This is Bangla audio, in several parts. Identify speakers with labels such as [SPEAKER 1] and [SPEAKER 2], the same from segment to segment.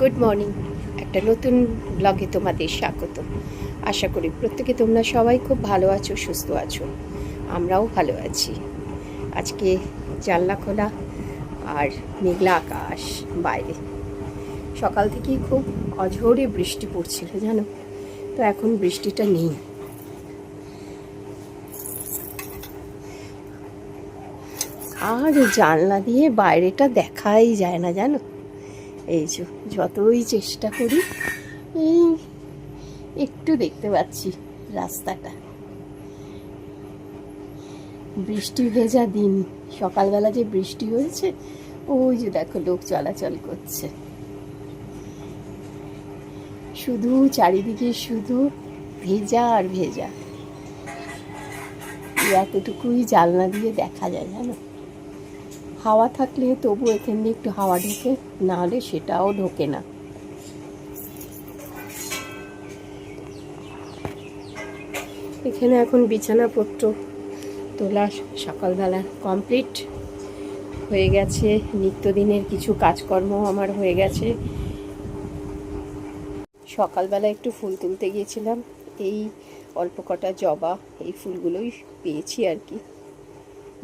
[SPEAKER 1] গুড মর্নিং একটা নতুন ব্লগে তোমাদের স্বাগত। আশা করি প্রত্যেকে তোমরা সবাই খুব ভালো আছো, সুস্থ আছো। আমরাও ভালো আছি। আজকে জানলা খোলা আর মেঘলা আকাশ বাইরে। সকাল থেকেই খুব অঝোরে বৃষ্টি পড়ছিল, জানো? তো এখন বৃষ্টিটা নেই। আর জানলা দিয়ে বাইরেটা দেখাই যায় না, জানো? এই যে, যতই চেষ্টা করি, এই একটু দেখতে পাচ্ছি রাস্তাটা। বৃষ্টি ভেজা দিন, সকালবেলা যে বৃষ্টি হয়েছে, ওই যে দেখো লোক চলাচল করছে। শুধু চারিদিকে শুধু ভেজা আর ভেজা। এতটুকুই জানলা দিয়ে দেখা যায়, জানো? হাওয়া থাকলে তবু এখান দিয়ে একটু হাওয়া ঢোকে না হলে সেটাও ঢোকে না। এখানে এখন বিছানাপত্র তোলা সকালবেলা কমপ্লিট হয়ে গেছে। নিত্যদিনের কিছু কাজকর্ম আমার হয়ে গেছে। সকালবেলা একটু ফুল তুলতে গিয়েছিলাম। এই অল্প কটা জবা, এই ফুলগুলোই পেয়েছি আর কি।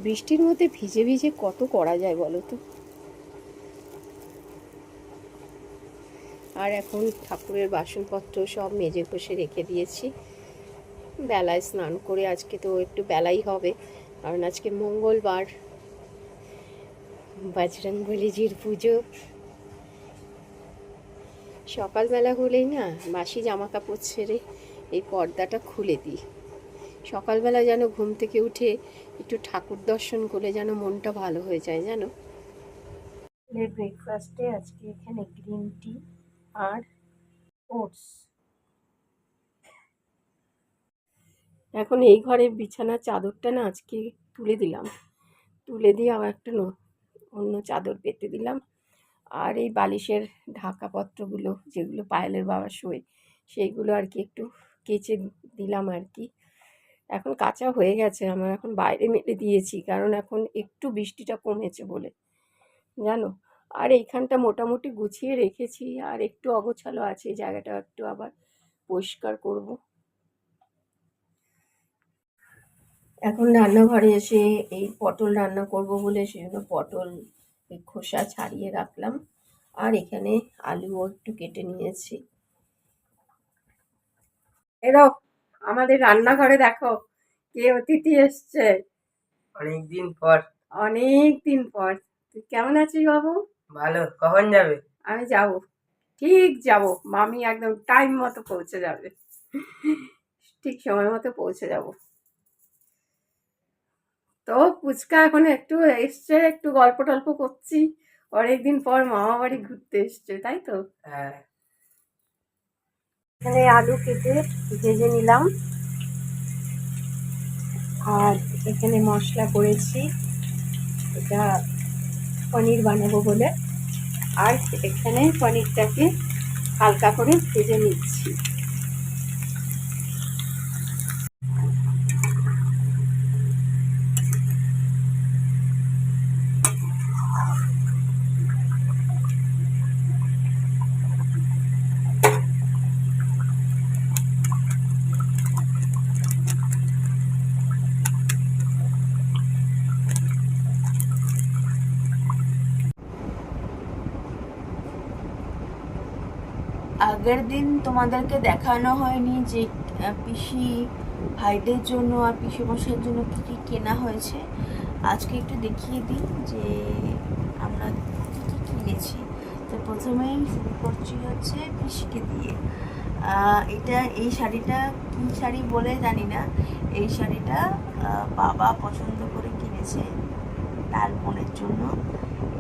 [SPEAKER 1] বৃষ্টির মধ্যে ভিজে ভিজে কত করা যায় বলো তো? আর এখন ঠাকুরের বাসনপত্র সব মেজে কষে রেখে দিয়েছি। বেলায় স্নান করে আজকে তো একটু বেলাই হবে, কারণ আজকে মঙ্গলবার। বজরংবলীজির পুজো। সকালবেলা হলেই না বাসি জামা কাপড় ছেড়ে এই পর্দাটা খুলে দিই। সকালবেলা যেন ঘুম থেকে উঠে একটু ঠাকুর দর্শন করলে যেন মনটা ভালো হয়ে যায় জানো? ব্রেকফাস্টে আজকে এখানে গ্রিন টি আর ওটস এখন এই ঘরের বিছানার চাদরটা না আজকে তুলে দিলাম। তুলে দিয়ে আবার একটা অন্য চাদর পেতে দিলাম। আর এই বালিশের ঢাকাপত্রগুলো যেগুলো পায়েলের বাবা শোয় সেইগুলো আর কি একটু কেচে দিলাম আর কি। এখন কাঁচা হয়ে গেছে। আমার এখন বাইরে মেলে দিয়েছি, কারণ এখন একটু বৃষ্টিটা কমেছে বলে। জানো? আর এইখানটা মোটামুটি গুছিয়ে রেখেছি, আর একটু অগোছালো আছে, জায়গাটা একটু আবার পরিষ্কার করব। এখন রান্নাঘরে এসে এই পটল রান্না করব বলে, সেজন্য পটল খোসা ছাড়িয়ে রাখলাম। আর এখানে আলুও একটু কেটে নিয়েছি। এরো আমাদের রান্নাঘরে দেখো কে অতিথি এসছে।
[SPEAKER 2] অনেকদিন পর।
[SPEAKER 1] অনেক দিন পর। তুই কেমন আছিস বাবু?
[SPEAKER 2] ভালো। কখন যাবে?
[SPEAKER 1] আমি যাব। ঠিক যাব। মামি একদম টাইম মতো পৌঁছে যাবে। ঠিক সময় মতো পৌঁছে যাব। তো পুচকা এখন একটু এসছে একটু গল্প টল্প করছি। অনেকদিন পর মামা বাড়ি ঘুরতে এসছে তাই তো?
[SPEAKER 2] হ্যাঁ।
[SPEAKER 1] এখানে আলু কেটে ভেজে নিলাম। আর এখানে মশলা করেছি। এটা পনির বানাবো বলে। আর এখানে পনিরটাকে হালকা করে ভেজে নিচ্ছি।
[SPEAKER 3] আগের দিন তোমাদেরকে দেখানো হয়নি যে পিসি ভাইদের জন্য আর পিসি মশাইয়ের জন্য কী কী কেনা হয়েছে। আজকে একটু দেখিয়ে দিই যে আমরা কী কী কিনেছি। তো প্রথমেই শুরু করছি হচ্ছে পিসিকে দিয়ে। এটা এই শাড়িটা কী শাড়ি বলে জানি না। এই শাড়িটা বাবা পছন্দ করে কিনেছে তার বোনের জন্য।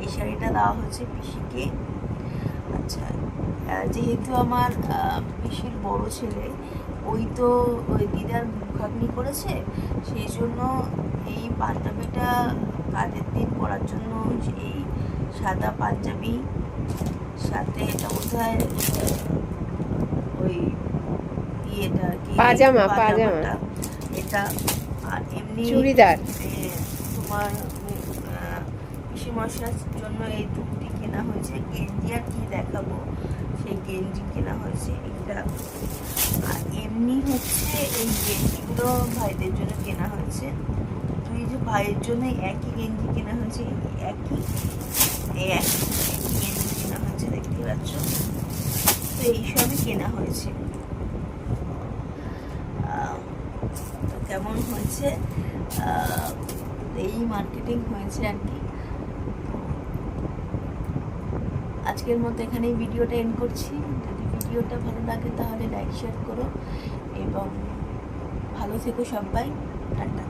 [SPEAKER 3] এই শাড়িটা দেওয়া হচ্ছে পিসিকে। আচ্ছা যেহেতু আমার পিসির বড় ছেলে ওই তো ওই দিদার মুখাগ্নি করেছে সেই জন্য এই পাঞ্জাবিটা কাজের দিন পরার জন্য এই সাদা পাঞ্জাবি সাথে এটা বোধহয় ওই ইয়েটা আর কি
[SPEAKER 1] পাজামা, পাজামা।
[SPEAKER 3] পাজামাটা। এটা আর এমনি
[SPEAKER 1] চুড়িদার
[SPEAKER 3] তোমার পিসি মশলার জন্য এই দুটি কেনা হয়েছে। গেঞ্জি আর কি দেখাবো? সেই গেঞ্জি কেনা হয়েছে এটা আর এমনি হচ্ছে এই গেঞ্জিগুলো ভাইদের জন্য কেনা হয়েছে। এই যে ভাইয়ের জন্য একই গেঞ্জি কেনা হয়েছে একই, এই একই গেঞ্জি কেনা হয়েছে দেখতে পাচ্ছ। তো এইসবই কেনা হয়েছে। তো কেমন হয়েছে? এই মার্কেটিং হয়েছে আর কি। আজকের মতো এখানেই ভিডিওটা এন্ড করছি। যদি ভিডিওটা ভালো লাগে তাহলে লাইক শেয়ার করো এবং ভালো থেকো সবাই। টাটা।